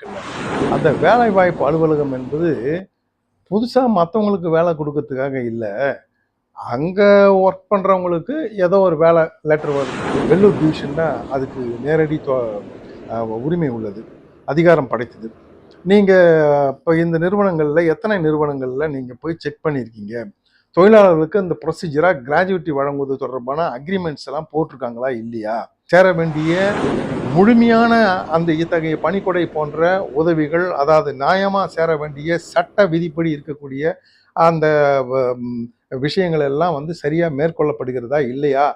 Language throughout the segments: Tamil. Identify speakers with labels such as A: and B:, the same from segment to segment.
A: இருக்குல்ல அந்த வேலைவாய்ப்பு அலுவலகம் என்பது புதுசாக மற்றவங்களுக்கு வேலை கொடுக்கறதுக்காக இல்லை. அங்கே ஒர்க் பண்ணுறவங்களுக்கு ஏதோ ஒரு வேலை லெட்டர் வரும். வெள்ளூர் டிவிஷன்னா அதுக்கு நேரடி தொ- உரிமை உள்ளது. அதிகாரம் படைத்தது. நீங்கள் இப்போ இந்த நிறுவனங்களில் எத்தனை நிறுவனங்களில் நீங்கள் போய் செக் பண்ணியிருக்கீங்க தொழிலாளர்களுக்கு அந்த ப்ரொசீஜராக கிராஜுவிட்டி வழங்குவது தொடர்பான அக்ரிமெண்ட்ஸ் எல்லாம் போட்டிருக்காங்களா இல்லையா? சேர வேண்டிய முழுமையான அந்த இத்தகைய பணிக்கொடை போன்ற உதவிகள் அதாவது நியாயமாக சேர வேண்டிய சட்ட விதிப்படி இருக்கக்கூடிய அந்த விஷயங்கள் எல்லாம் வந்து சரியாக மேற்கொள்ளப்படுகிறதா இல்லையா?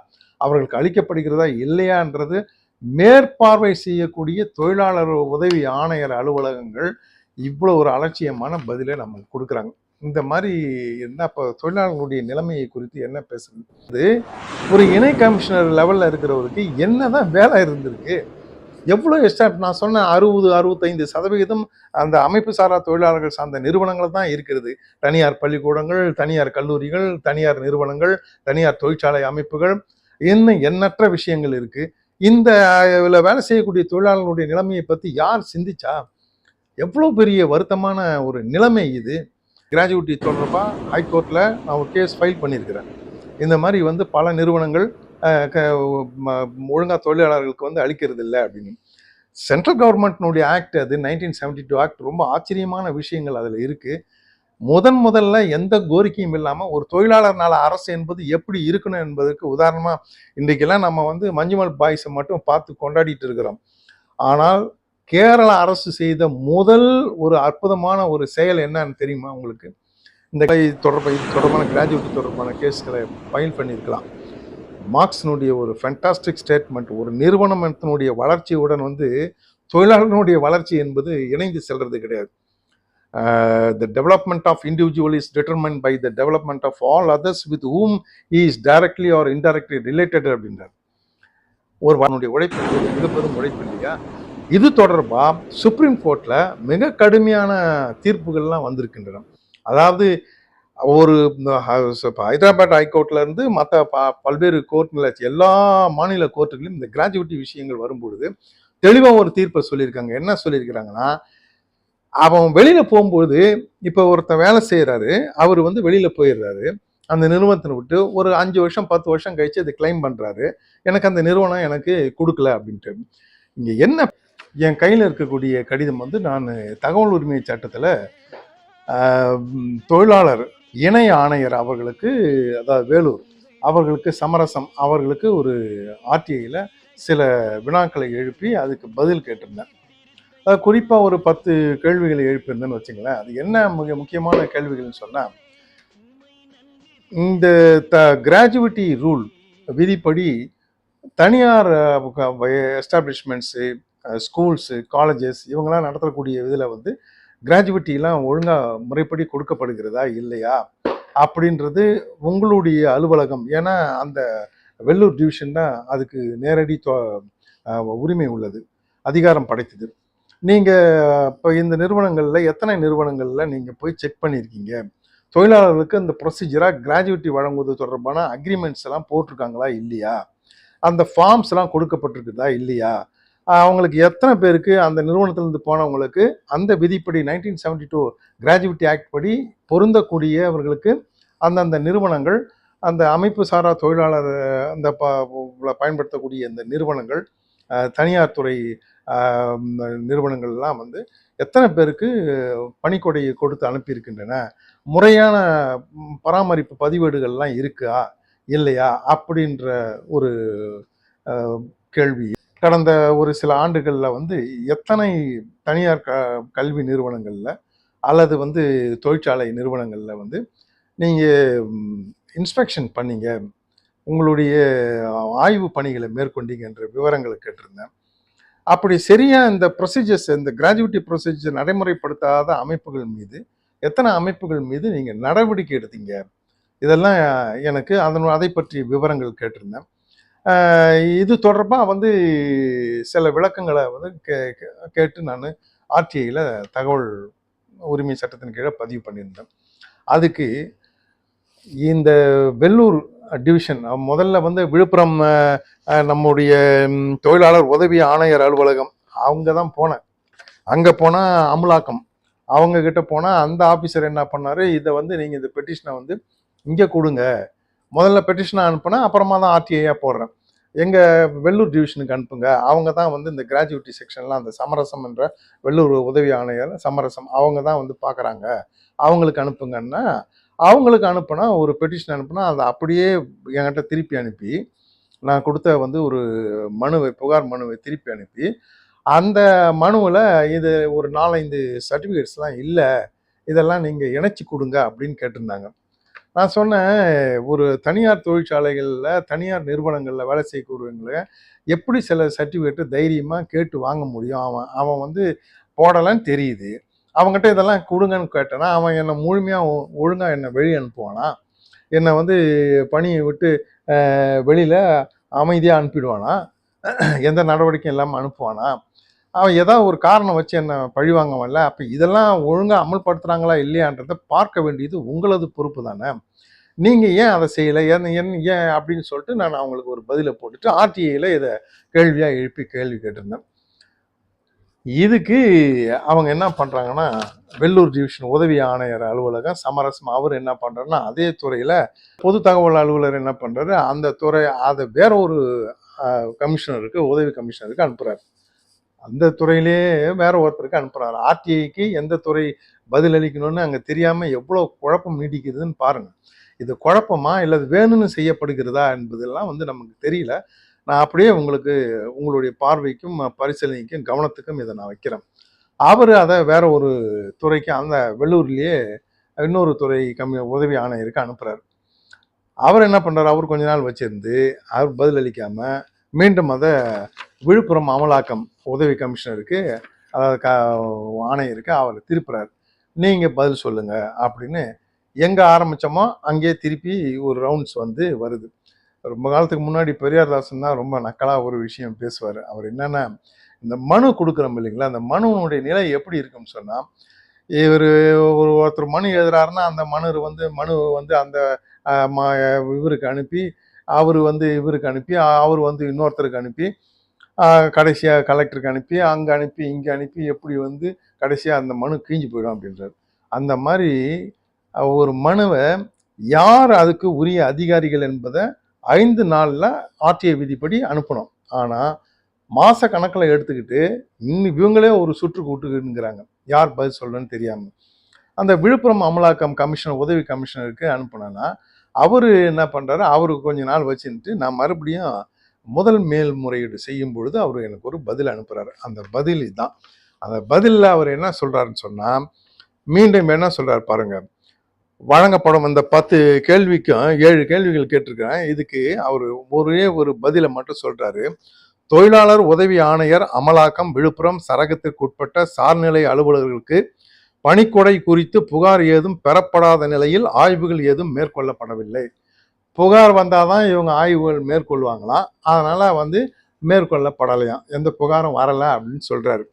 A: அவர்களுக்கு அளிக்கப்படுகிறதா இல்லையான்றது மேற்பார்வை செய்யக்கூடிய தொழிலாளர் உதவி ஆணையர் அலுவலகங்கள் இவ்வளோ ஒரு அலட்சியமான பதிலை நம்ம கொடுக்குறாங்க. இந்த மாதிரி என்ன இப்போ தொழிலாளர்களுடைய நிலைமையை குறித்து என்ன பேசுறது? அது ஒரு இணை கமிஷனர் லெவலில் இருக்கிறவருக்கு என்ன தான் வேலை இருந்திருக்கு? எவ்வளோ எக்ஸ்ட்ரா நான் சொன்ன அறுபது அறுபத்தைந்து சதவிகிதம் அந்த அமைப்பு சாரா தொழிலாளர்கள் சார்ந்த நிறுவனங்கள் தான் இருக்கிறது. தனியார் பள்ளிக்கூடங்கள் தனியார் கல்லூரிகள் தனியார் நிறுவனங்கள் தனியார் தொழிற்சாலை அமைப்புகள் இன்னும் எண்ணற்ற விஷயங்கள் இருக்குது இந்த இதில் வேலை செய்யக்கூடிய தொழிலாளர்களுடைய நிலைமையை பற்றி யார் சிந்திச்சா? எவ்வளோ பெரிய வருத்தமான ஒரு நிலைமை இது. கிராஜுவிட்டி தொடர்பாக ஹைகோர்ட்டில் நான் ஒரு கேஸ் ஃபைல் பண்ணியிருக்கிறேன். இந்த மாதிரி வந்து பல நிறுவனங்கள் ஒழுங்காக தொழிலாளர்களுக்கு வந்து அளிக்கிறது இல்லை அப்படின்னு. சென்ட்ரல் கவர்மெண்ட்னுடைய ஆக்ட் அது நைன்டீன் செவன்டி டூ ஆக்ட் ரொம்ப ஆச்சரியமான விஷயங்கள் அதில் இருக்குது முதன் முதல்ல எந்த கோரிக்கையும் இல்லாமல் ஒரு தொழிலாளர் நல அரசு என்பது எப்படி இருக்கணும் என்பதற்கு உதாரணமாக இன்றைக்கெல்லாம் நம்ம வந்து மஞ்சுமல் பாய்ஸை மட்டும் பார்த்து கொண்டாடிட்டு இருக்கிறோம். ஆனால் கேரள அரசு செய்த முதல் ஒரு அற்புதமான ஒரு செயல் என்னன்னு தெரியுமா உங்களுக்கு? இந்த கலை தொடர்பு இது தொடர்பான கிராஜுவேட் தொடர்பான கேஸ்களை ஃபைல் பண்ணியிருக்கலாம். மார்க்ஸினுடைய ஒரு ஃபென்டாஸ்டிக் ஸ்டேட்மெண்ட் ஒரு நிறுவனத்தினுடைய வளர்ச்சியுடன் வந்து தொழிலாளர்களுடைய வளர்ச்சி என்பது இணைந்து செல்றது கிடையாது. The development of individual is determine by the development of all others with whom is directly or indirectly related அப்படின்றார். ஒரு உழைப்பு மிக பெரும் உழைப்பு இல்லையா? இது தொடர்பாக சுப்ரீம் கோர்ட்டில் மிக கடுமையான தீர்ப்புகள்லாம் வந்திருக்கின்றன. அதாவது ஒரு இந்த ஹைதராபாத் ஹைகோர்ட்லேருந்து மற்ற மற்ற பல்வேறு கோர்ட்டில் எல்லா மாநில கோர்ட்டுகளையும் இந்த கிராஜுவிட்டி விஷயங்கள் வரும்பொழுது தெளிவாக ஒரு தீர்ப்பை சொல்லியிருக்காங்க. என்ன சொல்லியிருக்கிறாங்கன்னா அவன் வெளியில் போகும்போது இப்போ ஒருத்தன் வேலை செய்கிறாரு அவர் வந்து வெளியில் போயிடுறாரு. அந்த நிறுவனத்தை விட்டு ஒரு அஞ்சு வருஷம் பத்து வருஷம் கழித்து அதை கிளைம் பண்ணுறாரு எனக்கு அந்த நிறுவனம் எனக்கு கொடுக்கல அப்படின்ட்டு. இங்கே என்ன என் கையில் இருக்கக்கூடிய கடிதம் வந்து நான் தகவல் உரிமை சட்டத்தில் தொழிலாளர் இணை ஆணையர் அவர்களுக்கு அதாவது வேலூர் அவர்களுக்கு சமரசம் அவர்களுக்கு ஒரு ஆர்டிஐயில் சில வினாக்களை எழுப்பி அதுக்கு பதில் கேட்டிருந்தேன். அதாவது குறிப்பாக ஒரு பத்து கேள்விகளை எழுப்பியிருந்தேன்னு வச்சுங்களேன் அது என்ன மிக முக்கியமான கேள்விகள்னு சொன்னால் இந்த த கிராஜுவிட்டி ரூல் விதிப்படி தனியார் எஸ்டாப்ளிஷ்மெண்ட்ஸு ஸ்கூல்ஸு காலேஜஸ் இவங்கெல்லாம் நடத்தக்கூடிய இதில் வந்து கிராஜுவிட்டிலாம் ஒழுங்காக முறைப்படி கொடுக்கப்படுகிறதா இல்லையா? அப்படின்றது உங்களுடைய அலுவலகம். ஏன்னா அந்த வெள்ளூர் டிவிஷன் தான் அதுக்கு நேரடி தொ- உரிமை உள்ளது. அதிகாரம் படைத்தது. நீங்கள் இப்போ இந்த நிறுவனங்களில் எத்தனை நிறுவனங்களில் நீங்கள் போய் செக் பண்ணியிருக்கீங்க? தொழிலாளர்களுக்கு அந்த ப்ரொசீஜராக கிராஜுவிட்டி வழங்குவது தொடர்பான அக்ரிமெண்ட்ஸ் எல்லாம் போட்டிருக்காங்களா இல்லையா? அந்த ஃபார்ம்ஸ் எல்லாம் கொடுக்கப்பட்டிருக்குதா இல்லையா? அவங்களுக்கு எத்தனை பேருக்கு அந்த நிறுவனத்திலிருந்து போனவங்களுக்கு அந்த விதிப்படி nineteen seventy two gratuity act படி பொருந்தக்கூடிய அவர்களுக்கு அந்தந்த நிறுவனங்கள் அந்த அமைப்பு சாரா தொழிலாளர் அந்த ப பயன்படுத்தக்கூடிய இந்த நிறுவனங்கள் தனியார் துறை நிறுவனங்கள்லாம் வந்து எத்தனை பேருக்கு பணிக்கொடையை கொடுத்து அனுப்பியிருக்கின்றன முறையான பராமரிப்பு பதிவேடுகள்லாம் இருக்கா இல்லையா அப்படின்ற ஒரு கேள்வி. கடந்த ஒரு சில ஆண்டுகளில் வந்து எத்தனை தனியார் க கல்வி நிறுவனங்களில் அல்லது வந்து தொழிற்சாலை நிறுவனங்களில் வந்து நீங்கள் இன்ஸ்பெக்ஷன் பண்ணீங்க உங்களுடைய ஆய்வு பணிகளை மேற்கொண்டீங்கன்ற விவரங்களை கேட்டிருந்தேன். அப்படி சரியாக இந்த ப்ரொசீஜர்ஸ் இந்த கிராஜுவிட்டி ப்ரொசீஜர் நடைமுறைப்படுத்தாத அமைப்புகள் மீது எத்தனை அமைப்புகள் மீது நீங்கள் நடவடிக்கை எடுத்தீங்க? இதெல்லாம் எனக்கு அதன் அதை பற்றிய விவரங்கள் கேட்டிருந்தேன். இது தொடர்பாக வந்து சில விளக்கங்களை வந்து கே கேட்டு நான் ஆர்டிஐயில் தகவல் உரிமை சட்டத்தின் கீழே பதிவு பண்ணியிருந்தேன். அதுக்கு இந்த வெள்ளூர் டிவிஷன் முதல்ல வந்து விழுப்புரம் நம்முடைய தொழிலாளர் உதவி ஆணையர் அலுவலகம் அவங்க தான் போனேன். அங்கே போனால் அமலாக்கம். அவங்க கிட்ட போனால் அந்த ஆஃபீஸர் என்ன பண்ணார் இதை வந்து நீங்கள் இந்த பெட்டிஷனை வந்து இங்கே கொடுங்க. முதல்ல பெட்டிஷனாக அனுப்புனா அப்புறமா தான் ஆர்டிஐயாக போடுறேன். எங்கள் வெள்ளூர் டிவிஷனுக்கு அனுப்புங்க. அவங்க தான் வந்து இந்த கிராஜுவிட்டி செக்ஷன்லாம் அந்த சமரசம் என்ற வெள்ளூர் உதவி ஆணையர் சமரசம். அவங்க தான் வந்து பார்க்குறாங்க அவங்களுக்கு அனுப்புங்கன்னா அவங்களுக்கு அனுப்புனா ஒரு பெட்டிஷன் அனுப்புனா அதை அப்படியே என்கிட்ட திருப்பி அனுப்பி நான் கொடுத்த வந்து ஒரு மனுவை புகார் மனுவை திருப்பி அனுப்பி அந்த மனுவில் இது ஒரு நாலஞ்சு சர்டிஃபிகேட்ஸ்லாம் இல்லை இதெல்லாம் நீங்கள் இணைச்சி கொடுங்க அப்படின்னு கேட்டிருந்தாங்க. நான் சொன்னேன் ஒரு தனியார் தொழிற்சாலைகளில் தனியார் நிறுவனங்களில் வேலை செய்யக்கூடியவங்களை எப்படி சில சர்டிஃபிகேட்டு தைரியமாக கேட்டு வாங்க முடியும்? அவன் அவன் வந்து போடலான்னு தெரியுது. அவங்ககிட்ட இதெல்லாம் கொடுங்கன்னு கேட்டேன்னா அவன் என்னை முழுமையாக ஒழுங்காக என்னை வெளியே அனுப்புவானா? என்னை வந்து பணியை விட்டு வெளியில் அமைதியாக அனுப்பிடுவானா? எந்த நடவடிக்கையும் இல்லாமல் அனுப்புவானா? அவன் ஏதாவது ஒரு காரணம் வச்சு என்ன பழிவாங்கவன்ல அப்போ இதெல்லாம் ஒழுங்காக அமல்படுத்துகிறாங்களா இல்லையான்றதை பார்க்க வேண்டியது உங்களது பொறுப்பு தானே. நீங்கள் ஏன் அதை செய்யலை? ஏன் ஏன் ஏன் அப்படின்னு சொல்லிட்டு நான் அவங்களுக்கு ஒரு பதிலை போட்டுட்டு ஆர்டிஐயில் இதை கேள்வியாக எழுப்பி கேள்வி கேட்டிருந்தேன். இதுக்கு அவங்க என்ன பண்ணுறாங்கன்னா வெள்ளூர் டிவிஷன் உதவி ஆணையர் அலுவலகம் சமரசம் அவர் என்ன பண்ணுறாருன்னா அதே துறையில் பொது தகவல் அலுவலர் என்ன பண்ணுறாரு அந்த துறை அதை வேற ஒரு கமிஷனருக்கு உதவி கமிஷனருக்கு அனுப்புகிறார் அந்த துறையிலே வேற ஒருத்தருக்கு அனுப்புகிறாரு ஆர்டிஐக்கு எந்த துறை பதில் அளிக்கணும்னு அங்கே தெரியாமல் எவ்வளோ குழப்பம் நீடிக்கிறதுன்னு பாருங்கள் இது குழப்பமா இல்லை அது வேணும்னு செய்யப்படுகிறதா என்பதெல்லாம் வந்து நமக்கு தெரியல. நான் அப்படியே உங்களுக்கு உங்களுடைய பார்வைக்கும் பரிசீலனைக்கும் கவனத்துக்கும் இதை நான் வைக்கிறேன். அவர் அதை வேற ஒரு துறைக்கு அந்த வெள்ளூர்லேயே இன்னொரு துறை கம்மி உதவி ஆணையருக்கு அனுப்புகிறார் அவர் என்ன பண்ணுறாரு அவர் கொஞ்ச நாள் வச்சிருந்து அவர் பதில் மீண்டும் அதை விழுப்புரம் அமலாக்கம் உதவி கமிஷனருக்கு அதாவது க ஆணையருக்கு அவர் திருப்புறார். நீங்கள் பதில் சொல்லுங்கள் அப்படின்னு எங்கே ஆரம்பித்தோமோ அங்கேயே திருப்பி ஒரு ரவுண்ட்ஸ் வந்து வருது. ரொம்ப காலத்துக்கு முன்னாடி பெரியார் தாசன் தான் ரொம்ப நக்கலாக ஒரு விஷயம் பேசுவார். அவர் என்னென்னா இந்த மனு கொடுக்குறோம் இல்லைங்களா அந்த மனுவனுடைய நிலை எப்படி இருக்குன்னு சொன்னால் இவர் ஒரு ஒருத்தர் மனு எழுதுறாருன்னா அந்த மனு வந்து மனு வந்து அந்த இவருக்கு அனுப்பி அவர் வந்து இவருக்கு அனுப்பி அவர் வந்து இன்னொருத்தருக்கு அனுப்பி கடைசியாக கலெக்டருக்கு அனுப்பி அங்கே அனுப்பி இங்கே அனுப்பி எப்படி வந்து கடைசியாக அந்த மனு கீஞ்சி போயிடும் அப்படின்றார். அந்த மாதிரி ஒரு மனுவை யார் அதுக்கு உரிய அதிகாரிகள் என்பதை ஐந்து நாளில் ஆர்டிஐ விதிப்படி அனுப்பணும். ஆனால் மாத கணக்கில் எடுத்துக்கிட்டு இன்னும் இவங்களே ஒரு சுற்று விட்டுக்குங்கிறாங்க யார் பதில் சொல்லணும்னு தெரியாமல் அந்த விழுப்புரம் அமலாக்கம் கமிஷனர் உதவி கமிஷனருக்கு அனுப்புனேன்னா அவர் என்ன பண்ணுறாரு அவருக்கு கொஞ்ச நாள் வச்சுட்டு நான் மறுபடியும் முதல் மேல்முறையீடு செய்யும் பொழுது அவர் எனக்கு ஒரு பதில் அனுப்புகிறாரு அந்த பதில் இதுதான் அந்த பதிலில் அவர் என்ன சொல்கிறாருன்னு சொன்னால் மீண்டும் என்ன சொல்கிறார் பாருங்கள் வழங்கப்படும் அந்த பத்து கேள்விக்கும் ஏழு கேள்விகள் கேட்டிருக்கிறேன். இதுக்கு அவர் ஒரே ஒரு பதிலை மட்டும் சொல்கிறாரு தொழிலாளர் உதவி ஆணையர் அமலாக்கம் விழுப்புரம் சரகத்திற்கு உட்பட்ட சார்நிலை அலுவலர்களுக்கு பணிக்கொடை குறித்து புகார் ஏதும் பெறப்படாத நிலையில் ஆய்வுகள் ஏதும் மேற்கொள்ளப்படவில்லை. புகார் வந்தால் தான் இவங்க ஆய்வுகள் மேற்கொள்வாங்களாம் அதனால் வந்து மேற்கொள்ளப்படலையாம். எந்த புகாரும் வரலை அப்படின்னு சொல்கிறாரு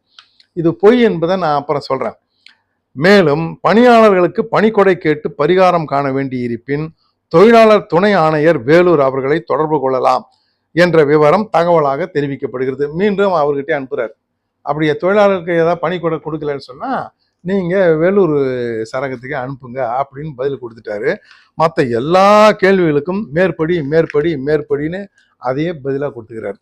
A: இது பொய் என்பதை நான் அப்புறம் சொல்கிறேன் மேலும் பணியாளர்களுக்கு பணிக்கொடை கேட்டு பரிகாரம் காண வேண்டி இருப்பின் தொழிலாளர் துணை ஆணையர் வேலூர் அவர்களை தொடர்பு கொள்ளலாம் என்ற விவரம் தகவலாக தெரிவிக்கப்படுகிறது. மீண்டும் அவர்கிட்ட அனுப்புகிறார் அப்படியே தொழிலாளருக்கு ஏதாவது பணிக்கொடை கொடுக்கலன்னு சொன்னால் நீங்கள் வேலூர் சரகத்துக்கு அனுப்புங்க அப்படின்னு பதில் கொடுத்துட்டாரு. மற்ற எல்லா கேள்விகளுக்கும் மேற்படி மேற்படி மேற்படின்னு அதையே பதிலாக கொடுத்துக்கிறார்.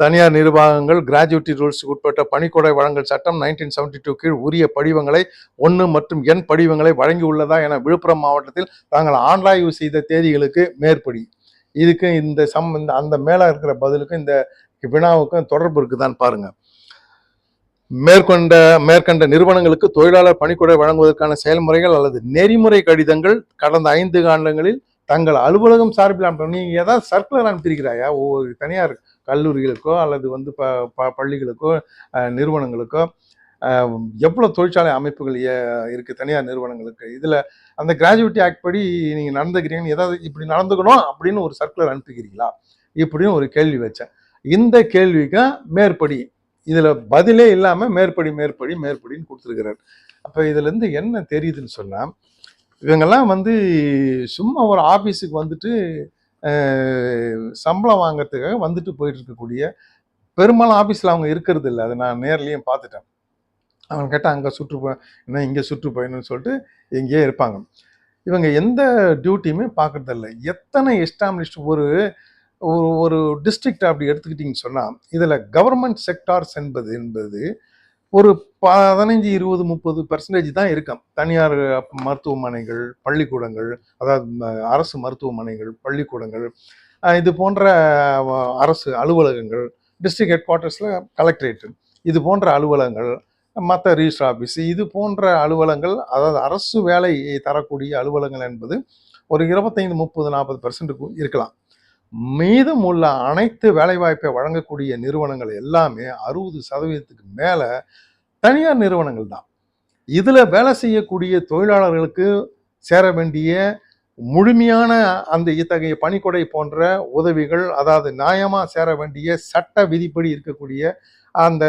A: தனியார் நிர்வாகங்கள் கிராஜுவிட்டி ரூல்ஸுக்கு உட்பட்ட பணிக்கொடை வழங்கல் சட்டம் நைன்டீன் செவன்டி டூ கீழ் உரிய படிவங்களை ஒன்று மற்றும் எண் படிவங்களை வழங்கியுள்ளதா என விழுப்புரம் மாவட்டத்தில் தாங்கள் ஆன்லாய்வு செய்த தேதிகளுக்கு மேற்படி. இதுக்கு இந்த சம் இந்த அந்த மேலே இருக்கிற பதிலுக்கும் இந்த வினாவுக்கும் தொடர்பு இருக்குதான்னு பாருங்கள் மேற்கொண்ட மேற்கண்ட நிறுவனங்களுக்கு தொழிலாளர் பணிக்கூடை வழங்குவதற்கான செயல்முறைகள் அல்லது நெறிமுறை கடிதங்கள் கடந்த ஐந்து காண்டங்களில் தங்கள் அலுவலகம் சார்பில் நீங்கள் ஏதாவது சர்க்குலர் அனுப்பியிருக்கிறாயா? ஒவ்வொரு தனியார் கல்லூரிகளுக்கோ அல்லது வந்து ப ப பள்ளிகளுக்கோ நிறுவனங்களுக்கோ? எவ்வளோ தொழிற்சாலை அமைப்புகள் இருக்குது தனியார் நிறுவனங்களுக்கு? இதில் அந்த கிராஜுவேட்டி ஆக்ட் படி நீங்கள் நடந்துக்கிறீங்கன்னு ஏதாவது இப்படி நடந்துக்கணும் அப்படின்னு ஒரு சர்க்குலர் அனுப்பிக்கிறீங்களா இப்படின்னு ஒரு கேள்வி வச்சேன். இந்த கேள்விக்கு மேற்படி இதில் பதிலே இல்லாமல் மேற்படி மேற்படி மேற்படின்னு கொடுத்துருக்கிறார். அப்போ இதுலேருந்து என்ன தெரியுதுன்னு சொன்னால் இவங்கெல்லாம் வந்து சும்மா ஒரு ஆஃபீஸுக்கு வந்துட்டு சம்பளம் வாங்கிறதுக்காக வந்துட்டு போயிட்டு இருக்கக்கூடிய பெரும்பாலும் ஆஃபீஸில் அவங்க இருக்கிறது இல்லை. அதை நான் நேர்லேயும் பார்த்துட்டேன். அவன் கேட்டால் அங்கே சுற்றுப்போ என்ன இங்கே சுற்றுப்பயணம்னு சொல்லிட்டு எங்கேயே இருப்பாங்க. இவங்க எந்த டியூட்டியுமே பார்க்குறதில்ல. எத்தனை எஸ்டாப்ளிஷ்ட் ஒரு ஒரு ஒரு டிஸ்ட்ரிக்ட் அப்படி எடுத்துக்கிட்டிங்கன்னு சொன்னால் இதில் கவர்மெண்ட் செக்டார்ஸ் என்பது என்பது ஒரு பதினஞ்சு இருபது முப்பது பர்சன்டேஜ் தான் இருக்கும். தனியார் மருத்துவமனைகள் பள்ளிக்கூடங்கள் அதாவது அரசு மருத்துவமனைகள் பள்ளிக்கூடங்கள் இது போன்ற அரசு அலுவலகங்கள் டிஸ்ட்ரிக்ட் ஹெட் குவார்ட்டர்ஸில் கலெக்டரேட் இது போன்ற அலுவலகங்கள் மற்ற ரிஜிஸ்டர் ஆஃபீஸ் இது போன்ற அலுவலகங்கள் அதாவது அரசு வேலை தரக்கூடிய அலுவலகங்கள் என்பது ஒரு இருபத்தைந்து முப்பது நாற்பது பர்சன்ட்டுக்கு இருக்கலாம். மீதம் உள்ள அனைத்து வேலைவாய்ப்பை வழங்கக்கூடிய நிறுவனங்கள் எல்லாமே அறுபது சதவீதத்துக்கு மேலே தனியார் நிறுவனங்கள் தான். இதில் வேலை செய்யக்கூடிய தொழிலாளர்களுக்கு சேர வேண்டிய முழுமையான அந்த இத்தகைய பணிக்கொடை போன்ற உதவிகள் அதாவது நியாயமாக சேர வேண்டிய சட்ட விதிப்படி இருக்கக்கூடிய அந்த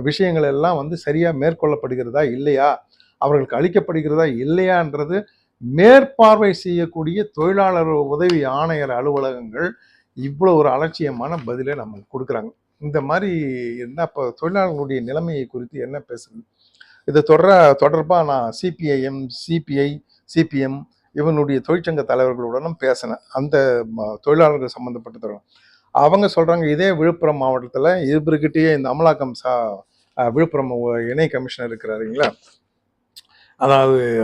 A: விஷயங்கள் எல்லாம் வந்து சரியாக மேற்கொள்ளப்படுகிறதா இல்லையா? அவர்களுக்கு அளிக்கப்படுகிறதா இல்லையான்றது மேற்பார்வை செய்யக்கூடிய தொழிலாளர் உதவி ஆணையர் அலுவலகங்கள் இவ்வளோ ஒரு அலட்சியமான பதிலை நமக்கு கொடுக்குறாங்க. இந்த மாதிரி என்ன இப்போ தொழிலாளர்களுடைய நிலைமையை குறித்து என்ன பேசுறது? இதை தொடர தொடர்பாக நான் சிபிஐஎம் சிபிஐ சிபிஎம் இவனுடைய தொழிற்சங்க தலைவர்களுடனும் பேசினேன். அந்த ம- தொழிலாளர்கள் சம்மந்தப்பட்ட அவங்க சொல்கிறாங்க இதே விழுப்புரம் மாவட்டத்தில் இவர்கிட்டயே இந்த அமலாக்கம் சா விழுப்புரம் இணை கமிஷனர் இருக்கிறாருங்களா அதாவது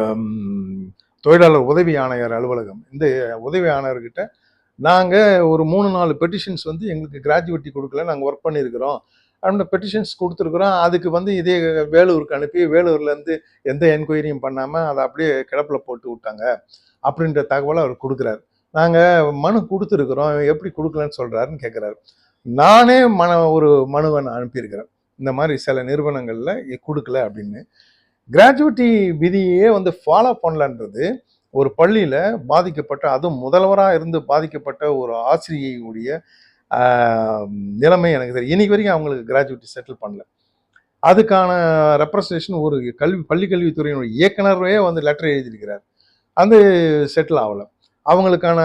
A: தொழிலாளர் உதவி ஆணையர் அலுவலகம். இந்த உதவி ஆணையர்கிட்ட நாங்கள் ஒரு மூணு நாலு பெட்டிஷன்ஸ் வந்து எங்களுக்கு கிராஜுவேட்டி கொடுக்கல. நாங்கள் ஒர்க் பண்ணியிருக்கிறோம். அந்த பெட்டிஷன்ஸ் கொடுத்துருக்குறோம். அதுக்கு வந்து இதே வேலூருக்கு அனுப்பி வேலூர்லேருந்து எந்த என்கொயரியும் பண்ணாமல் அதை அப்படியே கிடப்பில் போட்டு விட்டாங்க. அப்படின்ற தகவலை அவர் கொடுக்குறாரு. நாங்கள் மனு கொடுத்துருக்குறோம். எப்படி கொடுக்கலன்னு சொல்கிறாருன்னு கேட்குறாரு நானே மன ஒரு மனுவை நான் அனுப்பியிருக்கிறேன். இந்த மாதிரி சில நிறுவனங்களில் கொடுக்கல அப்படின்னு. கிராஜுவிட்டி விதியே வந்து ஃபாலோ பண்ணலன்றது ஒரு பள்ளியில் பாதிக்கப்பட்ட அதுவும் முதல்வராக இருந்து பாதிக்கப்பட்ட ஒரு ஆசிரியையுடைய நிலைமை எனக்கு தெரியும். இன்னைக்கு வரைக்கும் அவங்களுக்கு கிராஜுவிட்டி செட்டில் பண்ணல. அதுக்கான ரெப்ரசன்டேஷன் ஒரு கல்வி பள்ளி கல்வித்துறையினுடைய இயக்குனரே வந்து லெட்டர் எழுதியிருக்கிறார். அது செட்டில் ஆகலை. அவங்களுக்கான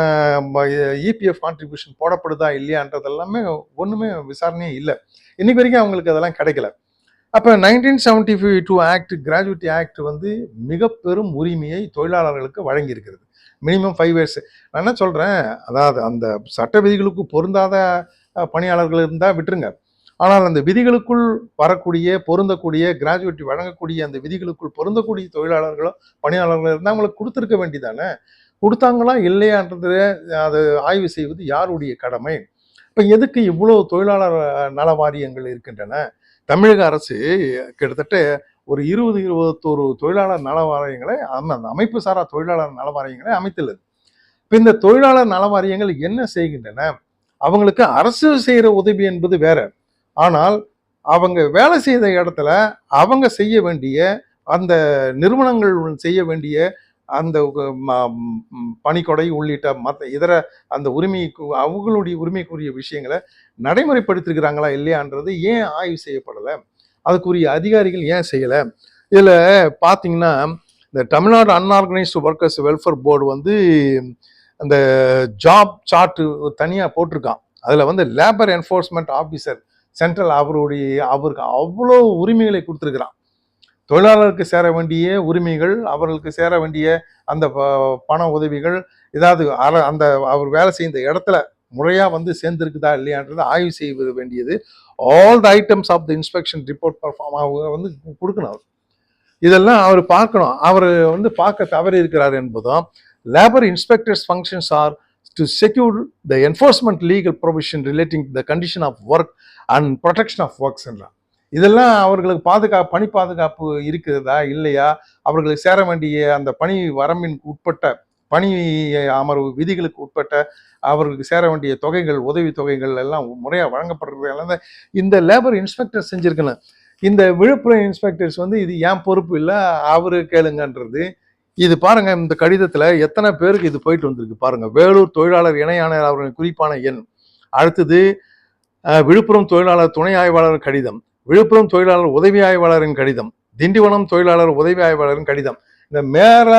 A: இபிஎஃப் கான்ட்ரிபியூஷன் போடப்படுதா இல்லையான்றது எல்லாமே ஒன்றுமே விசாரணையே இல்லை. இன்னைக்கு வரைக்கும் அவங்களுக்கு அதெல்லாம் கிடைக்கல. அப்போ nineteen seventy five two act gratuity act வந்து மிக பெரும் உரிமையை தொழிலாளர்களுக்கு வழங்கியிருக்கிறது. மினிமம் ஃபைவ் இயர்ஸ் நான் என்ன சொல்கிறேன் அதாவது அந்த சட்ட விதிகளுக்கு பொருந்தாத பணியாளர்கள் இருந்தால் விட்டுருங்க. ஆனால் அந்த விதிகளுக்குள் வரக்கூடிய பொருந்தக்கூடிய கிராஜுவேட்டி வழங்கக்கூடிய அந்த விதிகளுக்குள் பொருந்தக்கூடிய தொழிலாளர்களோ பணியாளர்களோ இருந்தால் அவங்களுக்கு கொடுத்துருக்க வேண்டியதானே கொடுத்தாங்களா இல்லையான்றது அதை ஆய்வு செய்வது யாருடைய கடமை? இப்போ எதுக்கு இவ்வளோ தொழிலாளர் நல வாரியங்கள் இருக்கின்றன? தமிழக அரசு கிட்டத்தட்ட ஒரு இருபது இருபத்தோரு தொழிலாளர் நல வாரியங்களை அந்த அந்த அமைப்பு சாரா தொழிலாளர் நல வாரியங்களை அமைத்துள்ளது. இப்போ இந்த தொழிலாளர் நல வாரியங்கள் என்ன செய்கின்றன? அவங்களுக்கு அரசு செய்கிற உதவி என்பது வேற. ஆனால் அவங்க வேலை செய்த இடத்துல அவங்க செய்ய வேண்டிய அந்த நிறுவனங்கள் செய்ய வேண்டிய அந்த பணிக்கொடை உள்ளிட்ட மற்ற இதர அந்த உரிமைக்கு அவங்களுடைய உரிமைக்குரிய விஷயங்களை நடைமுறைப்படுத்திருக்கிறாங்களா இல்லையான்றது ஏன் ஆய்வு செய்யப்படலை? அதுக்குரிய அதிகாரிகள் ஏன் செய்யலை? இதில் பார்த்தீங்கன்னா இந்த Tamil Nadu unorganised workers welfare board வந்து அந்த ஜாப் சார்ட்டு தனியாக போட்டிருக்கான். அதில் வந்து லேபர் என்ஃபோர்ஸ்மெண்ட் ஆஃபீஸர் சென்ட்ரல் அவருடைய அவருக்கு அவ்வளோ உரிமைகளை கொடுத்துருக்குறான். தொழிலாளருக்கு சேர வேண்டிய உரிமைகள் அவர்களுக்கு சேர வேண்டிய அந்த ப- பண உதவிகள் ஏதாவது அர- அந்த அவர் வேலை செய்த இடத்துல முறையாக வந்து சேர்ந்துருக்குதா இல்லையான்றதை ஆய்வு செய்வது வேண்டியது. All the items of the inspection report perform அவங்க வந்து கொடுக்கணும் அவர். இதெல்லாம் அவர் பார்க்கணும். அவர் வந்து பார்க்க தவறி இருக்கிறார் என்பதும் labour inspectors functions are to secure the enforcement legal provision relating the condition of work and protection of works இதெல்லாம் அவர்களுக்கு பாதுகாப்பு பணி பாதுகாப்பு இருக்கிறதா? இல்லையா? அவர்களுக்கு சேர வேண்டிய அந்த பணி வரம்பின் உட்பட்ட பணி அமர்வு விதிகளுக்கு உட்பட்ட அவர்களுக்கு சேர வேண்டிய தொகைகள் உதவி தொகைகள் எல்லாம் முறையாக வழங்கப்படுறது எல்லாம் இந்த லேபர் இன்ஸ்பெக்டர் செஞ்சுருக்கணும். இந்த விழுப்புரம் இன்ஸ்பெக்டர்ஸ் வந்து இது ஏன் பொறுப்பு இல்லை? அவரு கேளுங்கன்றது. இது பாருங்க இந்த கடிதத்துல எத்தனை பேருக்கு இது போயிட்டு வந்திருக்கு பாருங்க. வேலூர் தொழிலாளர் இணையான அவர்களின் குறிப்பான எண். அடுத்தது விழுப்புரம் தொழிலாளர் துணை ஆய்வாளர் கடிதம். விழுப்புரம் தொழிலாளர் உதவி ஆய்வாளரின் கடிதம் திண்டிவனம் தொழிலாளர் உதவி ஆய்வாளரின் கடிதம். இந்த மேல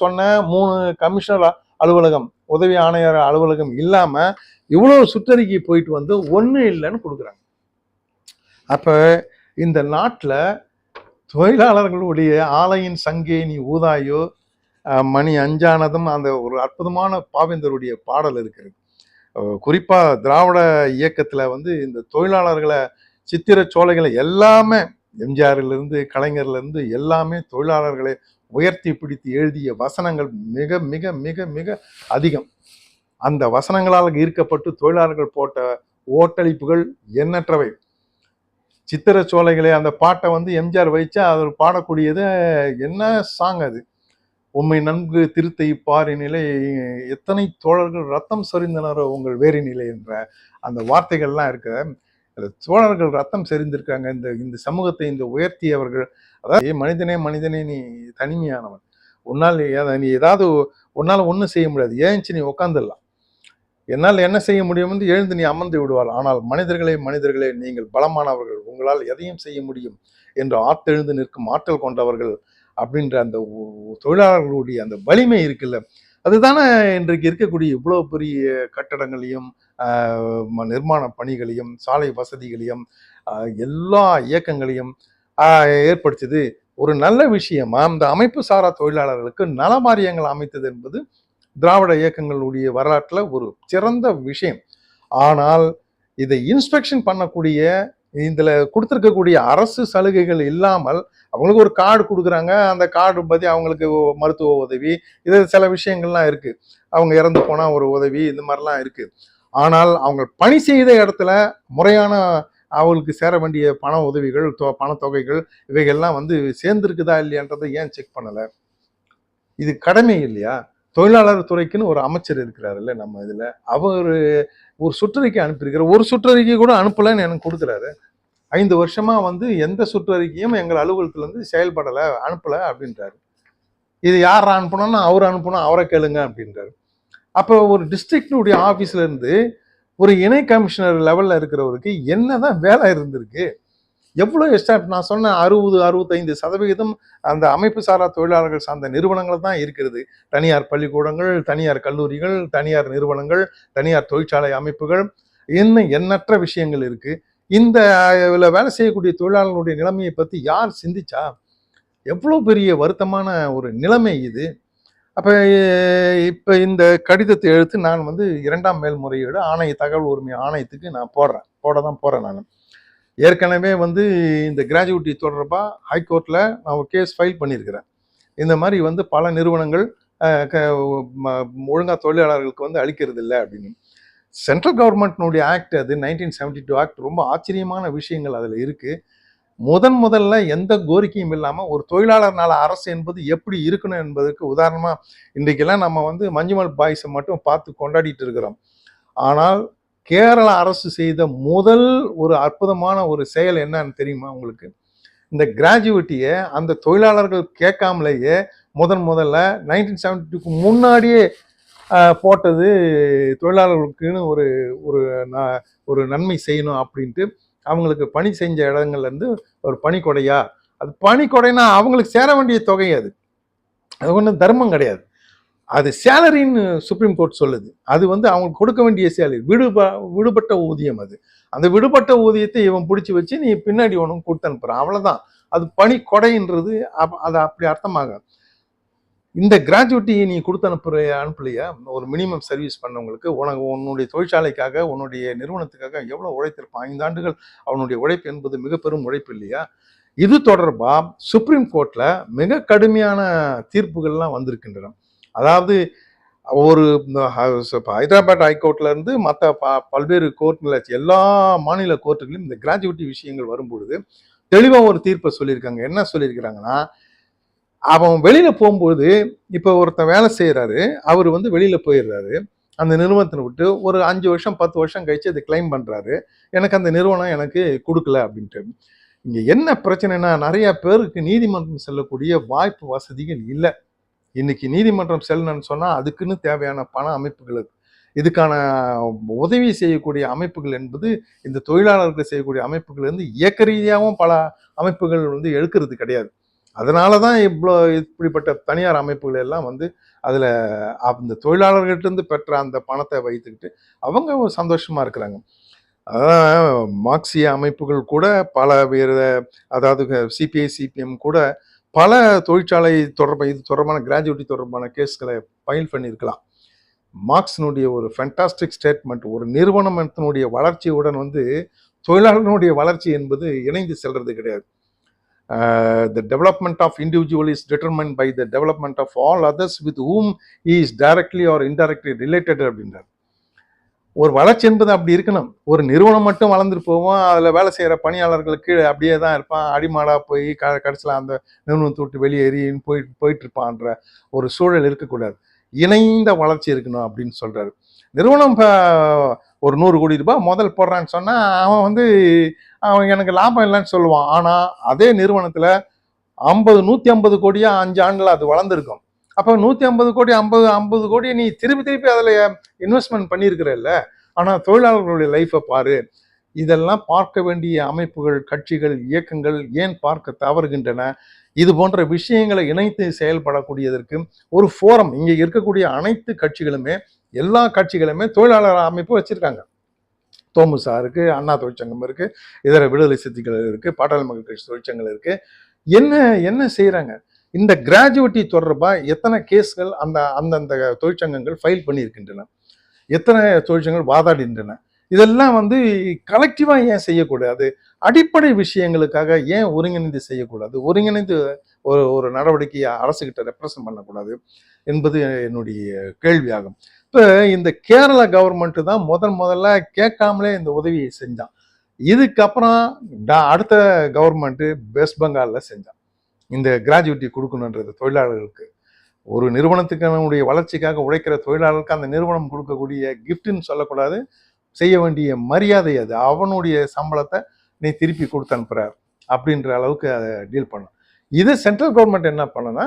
A: சொன்ன மூணு கமிஷனர் அலுவலகம் உதவி ஆணையர் அலுவலகம் இல்லாமல் இவ்வளோ சுற்றறிக்கை போயிட்டு வந்து ஒன்றும் இல்லைன்னு கொடுக்குறாங்க. அப்போ இந்த நாட்டில் தொழிலாளர்களுடைய ஆலையின் சங்கே நீ ஊதாயோ மணி அஞ்சானதும் அந்த ஒரு அற்புதமான பாவேந்தருடைய பாடல் இருக்கிறது குறிப்பாக திராவிட இயக்கத்தில் வந்து இந்த தொழிலாளர்களை சித்திர சோலைகளை எல்லாமே எம்ஜிஆர்லேருந்து கலைஞர்லேருந்து எல்லாமே தொழிலாளர்களை உயர்த்தி பிடித்து எழுதிய வசனங்கள் மிக மிக மிக மிக அதிகம். அந்த வசனங்களால் ஈர்க்கப்பட்டு தொழிலாளர்கள் போட்ட ஓட்டளிப்புகள் எண்ணற்றவை. சித்திர சோலைகளை அந்த பாட்டை வந்து எம்ஜிஆர் வைச்சா அவர் பாடக்கூடியது என்ன சாங் அது? உண்மை நன்கு திருத்தை பாரி நிலை எத்தனை தோழர்கள் ரத்தம் சொரிந்தனரோ உங்கள் வேறு நிலை என்ற அந்த வார்த்தைகள்லாம் இருக்க. அந்த சோழர்கள் ரத்தம் செறிந்திருக்காங்க. இந்த இந்த சமூகத்தை இந்த உயர்த்தியவர்கள் அதாவது மனிதனே மனிதனே நீ தனிமையானவன். உன்னால் ஏதா நீ ஏதாவது உன்னால் ஒன்றும் செய்ய முடியாது. ஏஞ்சி நீ உட்காந்துடலாம் என்னால் என்ன செய்ய முடியும் என்று எழுந்து நீ அமர்ந்து விடுவார் ஆனால் மனிதர்களே மனிதர்களே நீங்கள் பலமானவர்கள். உங்களால் எதையும் செய்ய முடியும் என்று ஆத்தெழுந்து நிற்கும் ஆற்றல் கொண்டவர்கள் அப்படின்ற அந்த தொழிலாளர்களுடைய அந்த வலிமை இருக்குல்ல? அதுதானே இன்றைக்கு இருக்கக்கூடிய இவ்வளோ பெரிய கட்டடங்களையும் நிர்மாண பணிகளையும் சாலை வசதிகளையும் எல்லா இயக்கங்களையும் ஏற்படுத்தியது. ஒரு நல்ல விஷயமா இந்த அமைப்பு சாரா தொழிலாளர்களுக்கு நலமாரியங்கள் அமைத்தது என்பது திராவிட இயக்கங்களுடைய வரலாற்றில் ஒரு சிறந்த விஷயம். ஆனால் இதை இன்ஸ்பெக்ஷன் பண்ணக்கூடிய இதில் கொடுத்துருக்கக்கூடிய அரசு சலுகைகள் இல்லாமல் அவங்களுக்கு ஒரு கார்டு கொடுக்குறாங்க. அந்த கார்டு பற்றி அவங்களுக்கு மருத்துவ உதவி இது சில விஷயங்கள்லாம் இருக்குது அவங்க இறந்து போனால் ஒரு உதவி இந்த மாதிரிலாம் இருக்குது ஆனால் அவங்க பணி செய்த இடத்துல முறையான அவங்களுக்கு சேர வேண்டிய பண உதவிகள் தொ- பணத்தொகைகள் இவைகள்லாம் வந்து சேர்ந்துருக்குதா இல்லையான்றதை ஏன் செக் பண்ணலை? இது கடமை இல்லையா? தொழிலாளர் துறைக்குன்னு ஒரு அமைச்சர் இருக்கிறாருல்ல நம்ம இதில். அவர் ஒரு சுற்றறிக்கை அனுப்பியிருக்கிறார் ஒரு சுற்றறிக்கை கூட அனுப்பலன்னு எனக்கு கொடுக்குறாரு. ஐந்து வருஷமாக வந்து எந்த சுற்றறிக்கையும் எங்கள் அலுவலகத்துலேருந்து செயல்படலை அனுப்பலை அப்படின்றாரு. இது யார் அனுப்பணும்னா அவர் அனுப்பணும் அவரை கேளுங்க அப்படின்றாரு. அப்போ ஒரு டிஸ்ட்ரிக்டுடைய ஆஃபீஸ்லேருந்து ஒரு இணை கமிஷனர் லெவலில் இருக்கிறவருக்கு என்ன தான் வேலை இருந்திருக்கு? எவ்வளோ எக்ஸ்ட்ரா நான் சொன்ன அறுபது அறுபத்தைந்து சதவிகிதம் அந்த அமைப்பு சாரா தொழிலாளர்கள் சார்ந்த நிறுவனங்கள் தான் இருக்கிறது. தனியார் பள்ளிக்கூடங்கள் தனியார் கல்லூரிகள் தனியார் நிறுவனங்கள் தனியார் தொழிற்சாலை அமைப்புகள் இன்னும் எண்ணற்ற விஷயங்கள் இருக்குது இந்த வேலை செய்யக்கூடிய தொழிலாளர்களுடைய நிலைமையை பற்றி யார் சிந்திச்சா? எவ்வளோ பெரிய வருத்தமான ஒரு நிலைமை இது. அப்போ இப்போ இந்த கடிதத்தை எழுத்து நான் வந்து இரண்டாம் மேல்முறையீடு ஆணைய தகவல் உரிமை ஆணையத்துக்கு நான் போடுறேன். போட தான் போகிறேன் நான். ஏற்கனவே வந்து இந்த கிராஜுவிட்டி தொடர்பாக ஹைகோர்ட்டில் நான் ஒரு கேஸ் ஃபைல் பண்ணியிருக்கிறேன். இந்த மாதிரி வந்து பல நிறுவனங்கள் ஒழுங்காக க- ம- ஒழுங்கா தொழிலாளர்களுக்கு வந்து அளிக்கிறது இல்லை அப்படின்னு. சென்ட்ரல் கவர்மெண்ட்னுடைய ஆக்ட் அது நைன்டீன் செவன்டி டூ ஆக்ட் ரொம்ப ஆச்சரியமான விஷயங்கள் அதில் இருக்குது முதன் முதல்ல எந்த கோரிக்கையும் இல்லாமல் ஒரு தொழிலாளர் நல அரசு என்பது எப்படி இருக்கணும் என்பதற்கு உதாரணமாக இன்றைக்கெல்லாம் நம்ம வந்து மஞ்சுமல் பாய்ஸை மட்டும் பார்த்து கொண்டாடிட்டு இருக்கிறோம். ஆனால் கேரள அரசு செய்த முதல் ஒரு அற்புதமான ஒரு செயல் என்னன்னு தெரியுமா உங்களுக்கு? இந்த கிராஜுவிட்டியை அந்த தொழிலாளர்கள் கேட்காமலேயே முதன் முதல்ல நைன்டீன் செவன்டி டூக்கு முன்னாடியே போட்டது தொழிலாளர்களுக்குன்னு ஒரு ஒரு ந- ஒரு நன்மை செய்யணும் அப்படின்ட்டு அவங்களுக்கு பணி செஞ்ச இடங்கள்லேருந்து ஒரு பணிக்கொடையா? அது பணிக்கொடைனா அவங்களுக்கு சேர வேண்டிய தொகை அது. அது ஒன்றும் தர்மம் கிடையாது. அது சேலரின்னு சுப்ரீம் கோர்ட் சொல்லுது. அது வந்து அவங்களுக்கு கொடுக்க வேண்டிய சேலரி. விடுபா விடுபட்ட ஊதியம் அது. அந்த விடுபட்ட ஊதியத்தை இவன் பிடிச்சி வச்சு நீ பின்னாடி ஒன்றும் கொடுத்து அனுப்புகிறான் அவ்வளோதான் அது பணி கொடைன்றது அப் அது அப்படி அர்த்தமாக இந்த கிராஜுவிட்டியை நீ கொடுத்து அனுப்புற அனுப்பலையா? ஒரு மினிமம் சர்வீஸ் பண்ணவங்களுக்கு உனக்கு உன்னுடைய தொழிற்சாலைக்காக உன்னுடைய நிறுவனத்துக்காக எவ்வளோ உழைத்திருப்பான்? ஐந்து ஆண்டுகள் அவனுடைய உழைப்பு என்பது மிக பெரும் உழைப்பு இல்லையா? இது தொடர்பாக சுப்ரீம் கோர்ட்டில் மிக கடுமையான தீர்ப்புகள்லாம் வந்திருக்கின்றன. அதாவது ஒரு இந்த ஹைதராபாத் ஹைகோர்ட்லேருந்து இருந்து மற்ற பல்வேறு கோர்ட்டில் எல்லா மாநில கோர்ட்டுகளையும் இந்த கிராஜுவிட்டி விஷயங்கள் வரும்பொழுது தெளிவாக ஒரு தீர்ப்பை சொல்லியிருக்காங்க. என்ன சொல்லியிருக்கிறாங்கன்னா அவன் வெளியில் போகும்போது இப்போ ஒருத்தன் வேலை செய்கிறாரு அவர் வந்து வெளியில் போயிடுறாரு அந்த நிறுவனத்தை விட்டு ஒரு அஞ்சு வருஷம் பத்து வருஷம் கழித்து அதை கிளைம் பண்ணுறாரு எனக்கு அந்த நிறுவனம் எனக்கு கொடுக்கல அப்படின்ட்டு. இங்கே என்ன பிரச்சனைனா நிறைய பேருக்கு நீதிமன்றம் செல்லக்கூடிய வாய்ப்பு வசதிகள் இல்லை. இன்னைக்கு நீதிமன்றம் செல்லணும்னு சொன்னால் அதுக்குன்னு தேவையான பண அமைப்புகளுக்கு இதுக்கான உதவி செய்யக்கூடிய அமைப்புகள் என்பது இந்த தொழிலாளர்கள் செய்யக்கூடிய அமைப்புகள் வந்து இயக்க ரீதியாகவும் பல அமைப்புகள் வந்து எடுக்கிறது கிடையாது. அதனால தான் இவ்வளோ இப்படிப்பட்ட தனியார் அமைப்புகள் எல்லாம் வந்து அதில் அந்த தொழிலாளர்கள்ட்டருந்து பெற்ற அந்த பணத்தை வைத்துக்கிட்டு அவங்க சந்தோஷமாக இருக்கிறாங்க. அதான் மார்க்சிய அமைப்புகள் கூட பல வேறு அதாவது சிபிஐ சிபிஎம் கூட பல தொழிற்சாலை தொடர்பாக இது தொடர்பான கிராஜுவிட்டி தொடர்பான கேஸ்களை ஃபைல் பண்ணியிருக்கலாம். மார்க்ஸினுடைய ஒரு ஃபென்டாஸ்டிக் ஸ்டேட்மெண்ட் ஒரு நிறுவனத்தினுடைய வளர்ச்சியுடன் வந்து தொழிலாளர்களுடைய வளர்ச்சி என்பது இணைந்து செல்றது கிடையாது. The development of individual is determine by the development of all others with whom is directly or indirectly related அப்படின்றார். ஒரு வளர்ச்சி என்பது அப்படி இருக்கணும். ஒரு நிறுவனம் மட்டும் வளர்ந்துட்டு போவோம் அதில் வேலை செய்கிற பணியாளர்களுக்கு அப்படியே தான் இருப்பான். அடிமாடாக போய் க கடைசியில் அந்த நிறுவனத்தை விட்டு வெளியேறின்னு போய் போயிட்டு இருப்பான்ற ஒரு சூழல் இருக்கக்கூடாது. இணைந்த வளர்ச்சி இருக்கணும் அப்படின்னு சொல்கிறாரு நிறுவனம் இப்போ ஒரு நூறு கோடி ரூபாய் முதல் போடுறான்னு சொன்னால் அவன் வந்து அவன் எனக்கு லாபம் இல்லைன்னு சொல்லுவான். ஆனால் அதே நிறுவனத்தில் ஐம்பது நூற்றி ஐம்பது கோடியாக அஞ்சு ஆண்டில் அது வளர்ந்துருக்கும். அப்போ நூற்றி ஐம்பது கோடி ஐம்பது ஐம்பது கோடி நீ திருப்பி திருப்பி அதில் இன்வெஸ்ட்மெண்ட் பண்ணியிருக்கிறல்ல. ஆனால் தொழிலாளர்களுடைய லைஃப்பை பாரு. இதெல்லாம் பார்க்க வேண்டிய அமைப்புகள் கட்சிகள் இயக்கங்கள் ஏன் பார்க்க தவறுகின்றன? இது போன்ற விஷயங்களை இணைத்து செயல்படக்கூடியதற்கு ஒரு ஃபோரம் இங்கே இருக்கக்கூடிய அனைத்து கட்சிகளுமே எல்லா கட்சிகளுமே தொழிலாளர் அமைப்பு வச்சுருக்காங்க. தோமுசா இருக்குது அண்ணா தொழிற்சங்கம் இருக்குது இதர விடுதலை சித்திகள் இருக்குது பாட்டாளி மக்கள் கட்சி தொழிற்சங்கங்கள் இருக்குது என்ன என்ன செய்கிறாங்க இந்த கிராஜுவிட்டி தொடர்பாக எத்தனை கேஸ்கள் அந்த அந்தந்த தொழிற்சங்கங்கள் ஃபைல் பண்ணியிருக்கின்றன? எத்தனை தொழிற்சங்கங்கள் வாதாடுகின்றன? இதெல்லாம் வந்து கலெக்டிவாக ஏன் செய்யக்கூடாது? அடிப்படை விஷயங்களுக்காக ஏன் ஒருங்கிணைந்து செய்யக்கூடாது? ஒருங்கிணைந்து ஒரு ஒரு நடவடிக்கையை அரசுகிட்ட ரெப்ரசன்ட் பண்ணக்கூடாது என்பது என்னுடைய கேள்வியாகும். இப்போ இந்த கேரளா கவர்மெண்ட்டு தான் முதன் முதல்ல கேட்காமலே இந்த உதவியை செஞ்சான். இதுக்கப்புறம் அடுத்த கவர்மெண்ட்டு வெஸ்ட் பெங்காலில் செஞ்சான். இந்த கிராஜுவிட்டி கொடுக்கணுன்றது தொழிலாளர்களுக்கு. ஒரு நிறுவனத்துக்கு வளர்ச்சிக்காக உழைக்கிற தொழிலாளருக்கு அந்த நிறுவனம் கொடுக்கக்கூடிய கிஃப்ட்னு சொல்லக்கூடாது. செய்ய வேண்டிய மரியாதை அது. அவனுடைய சம்பளத்தை நீ திருப்பி கொடுத்து அனுப்புகிறார் அப்படின்ற அளவுக்கு அதை டீல் பண்ணும். இது சென்ட்ரல் கவர்மெண்ட் என்ன பண்ணுன்னா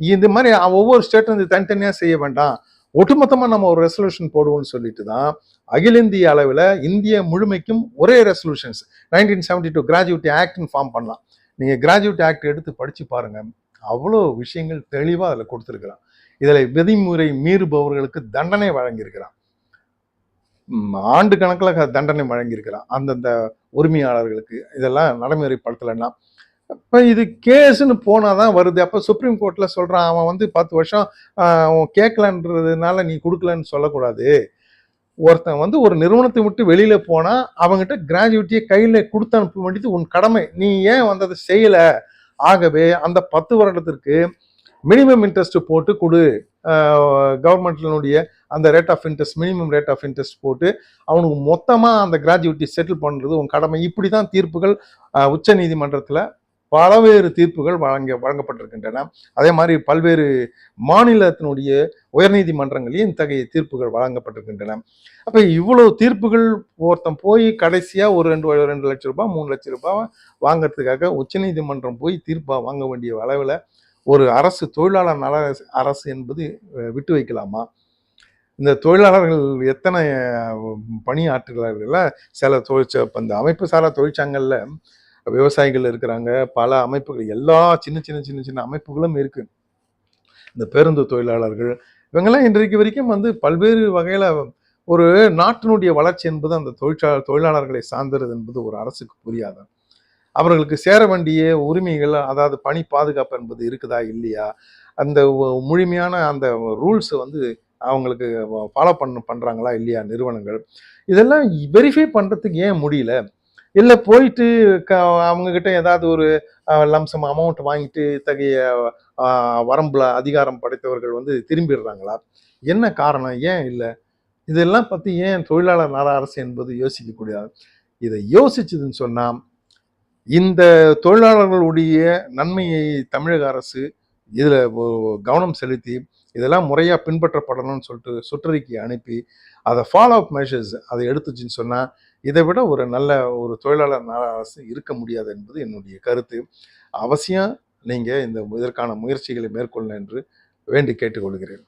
A: இந்த மாதிரி ஒவ்வொரு ஸ்டேட்டும் இது தனித்தனியாக செய்ய வேண்டாம். ஒட்டுமொத்தமாக நம்ம ஒரு ரெசல்யூஷன் போடுவோம்னு சொல்லிட்டு தான் அகில இந்திய அளவில் இந்திய முழுமைக்கும் ஒரே resolutions nineteen seventy two gratuity ஆக்ட்னு form பண்ணலாம். நீங்கள் கிராஜுவேட் ஆக்ட் எடுத்து படித்து பாருங்கள் அவ்வளோ விஷயங்கள் தெளிவாக அதில் கொடுத்துருக்கிறான். இதில் விதிமுறை மீறுபவர்களுக்கு தண்டனை வழங்கியிருக்கிறான். ஆண்டு கணக்கில் தண்டனை வழங்கியிருக்கிறான். அந்தந்த உரிமையாளர்களுக்கு. இதெல்லாம் நடைமுறைப்படுத்தலைன்னா இப்போ இது கேஸுன்னு போனால் தான் வருது. அப்போ சுப்ரீம் கோர்ட்டில் சொல்கிறான் அவன் வந்து பத்து வருஷம் அவன் கேட்கலன்றதுனால நீ கொடுக்கலன்னு சொல்லக்கூடாது. ஒருத்தன் வந்து ஒரு நிறுவனத்தை விட்டு வெளியில் போனால் அவங்ககிட்ட கிராஜுவேட்டியை கையில் கொடுத்து அனுப்ப வேண்டியது உன் கடமை. நீ ஏன் வந்து அதை செய்யலை? ஆகவே அந்த பத்து வருடத்திற்கு மினிமம் இன்ட்ரெஸ்ட் போட்டு கொடு. கவர்மெண்ட்னுடைய அந்த rate of interest minimum rate of interest போட்டு அவனுக்கு மொத்தமாக அந்த கிராஜுவிட்டி செட்டில் பண்ணுறது உன் கடமை. இப்படி தான் தீர்ப்புகள் உச்ச நீதிமன்றத்தில் பலவேறு தீர்ப்புகள் வழங்க வழங்கப்பட்டிருக்கின்றன. அதே மாதிரி பல்வேறு மாநிலத்தினுடைய உயர்நீதிமன்றங்களையும் இத்தகைய தீர்ப்புகள் வழங்கப்பட்டிருக்கின்றன. அப்போ இவ்வளோ தீர்ப்புகள் ஒருத்தன் போய் கடைசியாக ஒரு ரெண்டு ரெண்டு லட்சம் ரூபாய் மூணு லட்சம் ரூபாய் வாங்கிறதுக்காக உச்சநீதிமன்றம் போய் தீர்ப்பாக வாங்க வேண்டிய அளவில் ஒரு அரசு தொழிலாளர் நல அரசு என்பது விட்டு வைக்கலாமா? இந்த தொழிலாளர்கள் எத்தனை பணியாற்றுகிறார்கள் சில தொழிற்ச இந்த அமைப்பு சாரா தொழிற்சங்கங்களில் விவசாயிகள் இருக்கிறாங்க பல அமைப்புகள் எல்லா சின்ன சின்ன சின்ன சின்ன அமைப்புகளும் இருக்கு. இந்த பேருந்து தொழிலாளர்கள் இவங்கெல்லாம் இன்றைக்கு வரைக்கும் வந்து பல்வேறு வகையில் ஒரு நாட்டினுடைய வளர்ச்சி என்பது அந்த தொழிற்சா தொழிலாளர்களை சார்ந்தது என்பது ஒரு அரசுக்கு புரியாது? அவர்களுக்கு சேர வேண்டிய உரிமைகள் அதாவது பணி பாதுகாப்பு என்பது இருக்குதா இல்லையா? அந்த முழுமையான அந்த ரூல்ஸை வந்து அவங்களுக்கு ஃபாலோ பண்ண பண்ணுறாங்களா இல்லையா நிறுவனங்கள்? இதெல்லாம் வெரிஃபை பண்ணுறதுக்கு ஏன் முடியல? இல்லை போயிட்டு க அவங்கக்கிட்ட ஏதாவது ஒரு லம்சம் அமௌண்ட் வாங்கிட்டு இத்தகைய வரம்பில் அதிகாரம் படைத்தவர்கள் வந்து திரும்பிடுறாங்களா? என்ன காரணம்? ஏன் இல்லை? இதெல்லாம் பற்றி ஏன் தொழிலாளர் நல அரசு என்பது யோசிக்கக்கூடியது இதை யோசிச்சதுன்னு சொன்னால் இந்த தொழிலாளர்களுடைய நன்மையை தமிழக அரசு இதில் கவனம் செலுத்தி இதெல்லாம் முறையாக பின்பற்றப்படணும்னு சொல்லிட்டு சுற்றறிக்கை அனுப்பி அதை ஃபாலோ அப் மெஷர்ஸ் அதை எடுத்துச்சின்னு சொன்னால் இதை விட ஒரு நல்ல ஒரு தொழிலாளர் நல அரசு இருக்க முடியாது என்பது என்னுடைய கருத்து. அவசியம் நீங்கள் இந்த இதற்கான முயற்சிகளை மேற்கொள்ளணும் என்று வேண்டி கேட்டுக்கொள்கிறேன்.